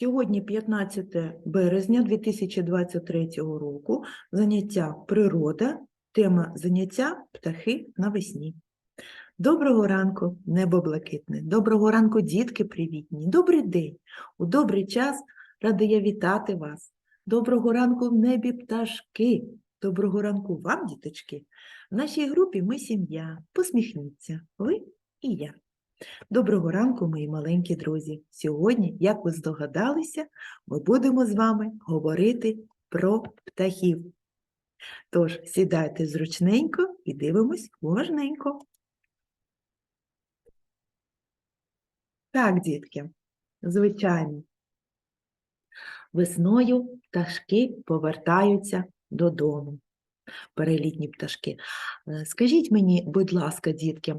Сьогодні 15 березня 2023 року. Заняття природа, тема заняття птахи навесні. Доброго ранку, небо блакитне. Доброго ранку, дітки привітні. Добрий день. У добрий час рада я вітати вас. Доброго ранку в небі пташки. Доброго ранку вам, діточки. В нашій групі ми сім'я. Посміхніться, ви і я. Доброго ранку, мої маленькі друзі. Сьогодні, як ви здогадалися, ми будемо з вами говорити про птахів. Тож сідайте зручненько і дивимось уважненько. Так, дітки, звичайно. Весною пташки повертаються додому. Перелітні пташки. Е, Скажіть мені, будь ласка, дітки,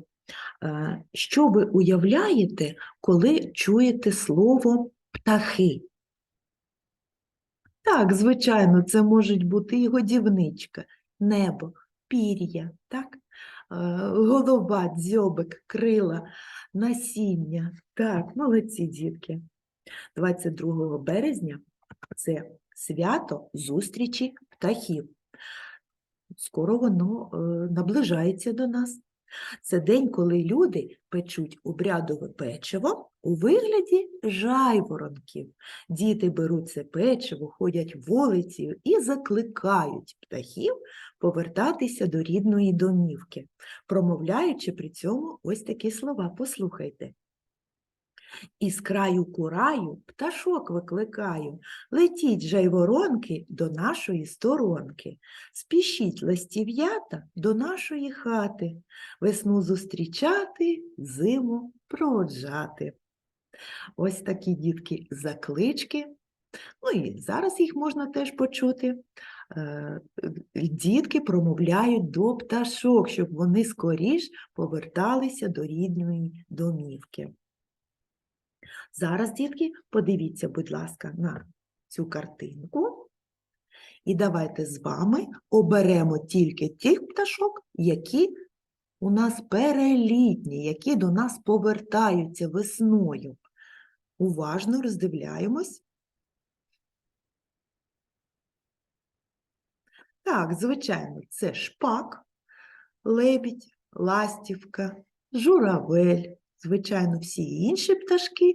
що ви уявляєте, коли чуєте слово птахи? Так, звичайно, це можуть бути і годівничка, небо, пір'я, так? Е, голова, дзьобик, крила, насіння. Так, молодці дітки. 22 березня це свято зустрічі птахів. Скоро воно е, наближається до нас. Це день, коли люди печуть обрядове печиво у вигляді жайворонків. Діти беруть це печиво, ходять вулицею і закликають птахів повертатися до рідної домівки, промовляючи при цьому ось такі слова. Послухайте. Із краю кураю пташок викликаю, летіть жайворонки до нашої сторонки, спішіть ластів'ята до нашої хати, весну зустрічати, зиму проводжати. Ось такі дітки заклички. Ну і зараз їх можна теж почути. Е, Дітки промовляють до пташок, щоб вони скоріш поверталися до рідної домівки. Зараз, дітки, подивіться, будь ласка, на цю картинку. І давайте з вами оберемо тільки тих пташок, які у нас перелітні, які до нас повертаються весною. Уважно роздивляємось. Так, звичайно, це шпак, лебідь, ластівка, журавель, звичайно, всі інші пташки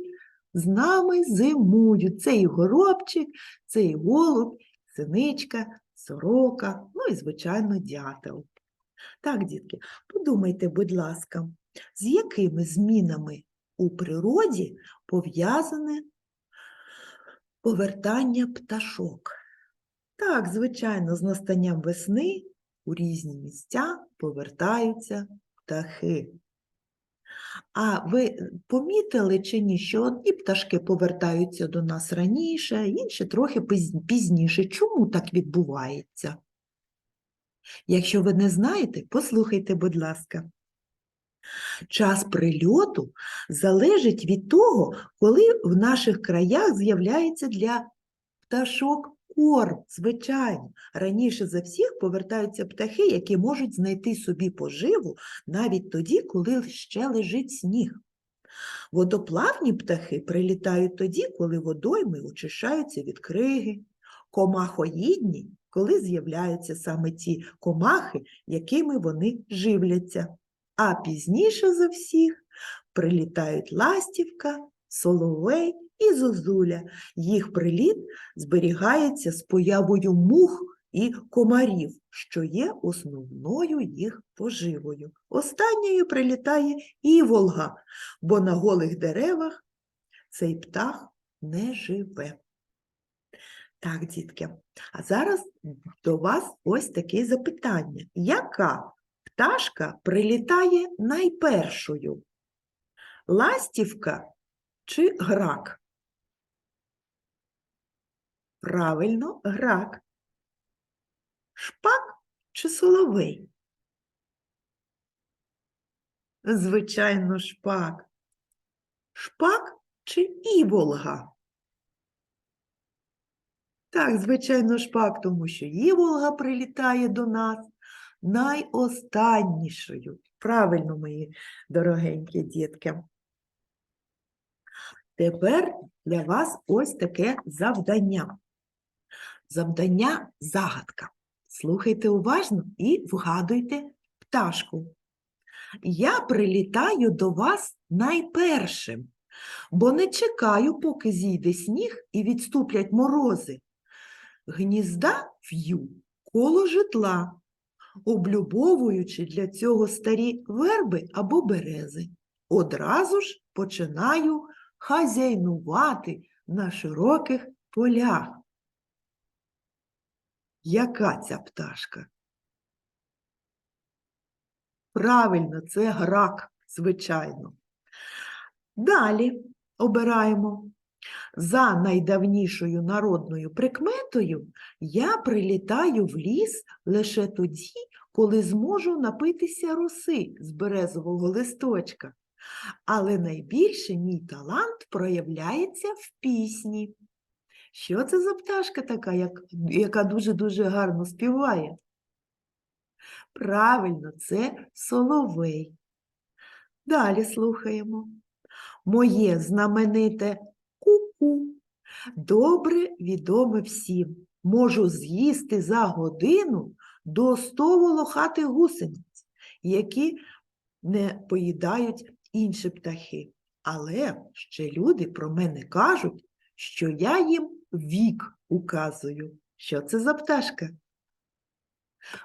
з нами зимують. Це і горобчик, це і голуб, синичка, сорока, ну і, звичайно, дятел. Так, дітки, подумайте, будь ласка, з якими змінами у природі пов'язане повертання пташок? Так, звичайно, з настанням весни у різні місця повертаються птахи. А ви помітили чи ні, що одні пташки повертаються до нас раніше, інші трохи пізніше. Чому так відбувається? Якщо ви не знаєте, послухайте, будь ласка. Час прильоту залежить від того, коли в наших краях з'являється для пташок корм, звичайно. Раніше за всіх повертаються птахи, які можуть знайти собі поживу навіть тоді, коли ще лежить сніг. Водоплавні птахи прилітають тоді, коли водойми очищаються від криги. Комахоїдні, коли з'являються саме ті комахи, якими вони живляться. А пізніше за всіх прилітають ластівка, соловей і зозуля. Їх приліт зберігається з появою мух і комарів, що є основною їх поживою. Останньою прилітає іволга, бо на голих деревах цей птах не живе. Так, дітки, а зараз до вас ось таке запитання. Яка пташка прилітає найпершою? Ластівка чи грак? Правильно, грак. Шпак чи соловей? Звичайно, шпак. Шпак чи іволга? Так, звичайно, шпак, тому що іволга прилітає до нас найостаннішою. Правильно, мої дорогенькі дітки. Тепер для вас ось таке завдання. Завдання загадка. Слухайте уважно і вгадуйте пташку. Я прилітаю до вас найпершим, бо не чекаю, поки зійде сніг і відступлять морози. Гнізда в'ю коло житла, облюбовуючи для цього старі верби або берези. Одразу ж починаю хазяйнувати на широких полях. Яка ця пташка? Правильно, це грак, звичайно. Далі обираємо. За найдавнішою народною прикметою я прилітаю в ліс лише тоді, коли зможу напитися роси з березового листочка. Але найбільше мій талант проявляється в пісні. Що це за пташка така, як- яка дуже-дуже гарно співає? Правильно, це соловей. Далі слухаємо. Моє знамените ку-ку добре відоме всім. Можу з'їсти за годину до 100 волохатих гусениць, які не поїдають інші птахи. Але ще люди про мене кажуть, що я їм вік указую. Що це за пташка?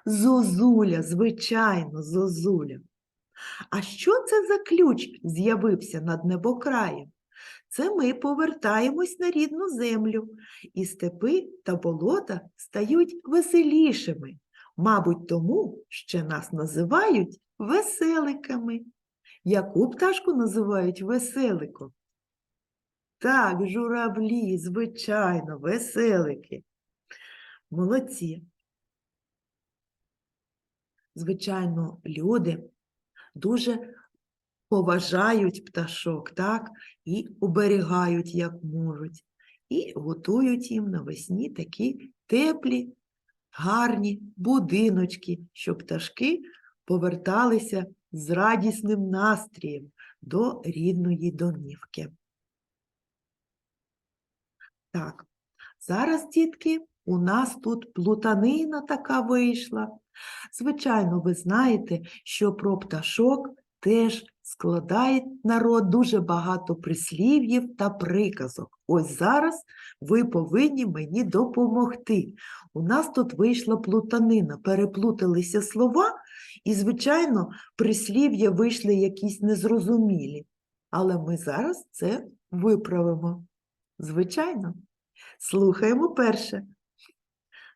Зозуля, звичайно, зозуля. А що це за ключ з'явився над небокраєм? Це ми повертаємось на рідну землю, і степи та болота стають веселішими, мабуть, тому, що нас називають веселиками. Яку пташку називають веселиком? Так, журавлі, звичайно, веселики. Молодці. Звичайно, люди дуже поважають пташок, так, і оберігають, як можуть, і готують їм навесні такі теплі, гарні будиночки, щоб пташки поверталися з радісним настрієм до рідної домівки. Так, зараз, дітки, у нас тут плутанина така вийшла. Звичайно, ви знаєте, що про пташок теж складає народ дуже багато прислів'їв та приказок. Ось зараз ви повинні мені допомогти. У нас тут вийшла плутанина, переплуталися слова, і, звичайно, прислів'я вийшли якісь незрозумілі. Але ми зараз це виправимо. Звичайно. Слухаємо перше.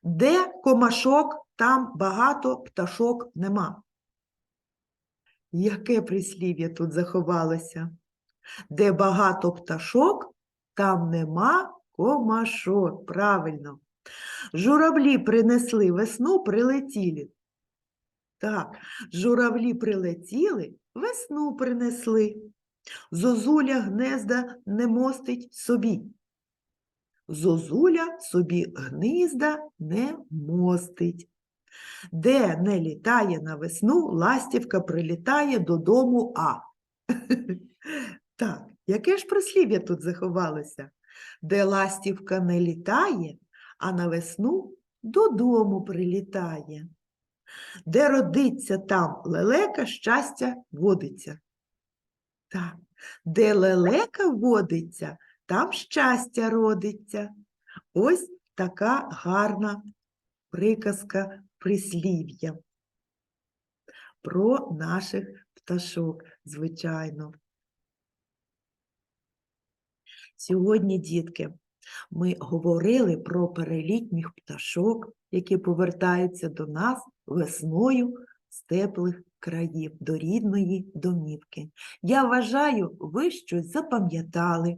Де комашок, там багато пташок нема. Яке прислів'я тут заховалося? Де багато пташок, там нема комашок. Правильно. Журавлі принесли весну, прилетіли. Так, журавлі прилетіли, весну принесли. Зозуля гнезда не мостить собі. Зозуля собі гнізда не мостить. Де не літає на весну, ластівка прилітає додому А. Так, яке ж прислів'я тут заховалося? Де ластівка не літає, а на весну додому прилітає. Де родиться там лелека, щастя водиться. Так, де лелека водиться, там щастя родиться. Ось така гарна приказка прислів'я про наших пташок, звичайно. Сьогодні, дітки, ми говорили про перелітніх пташок, які повертаються до нас весною з теплих країв, до рідної домівки. Я вважаю, ви щось запам'ятали.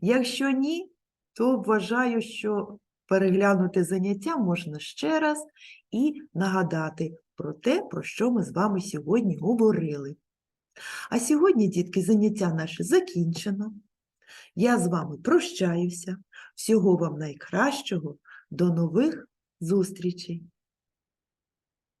Якщо ні, то вважаю, що переглянути заняття можна ще раз і нагадати про те, про що ми з вами сьогодні говорили. А сьогодні, дітки, заняття наше закінчено. Я з вами прощаюся. Всього вам найкращого. До нових зустрічей!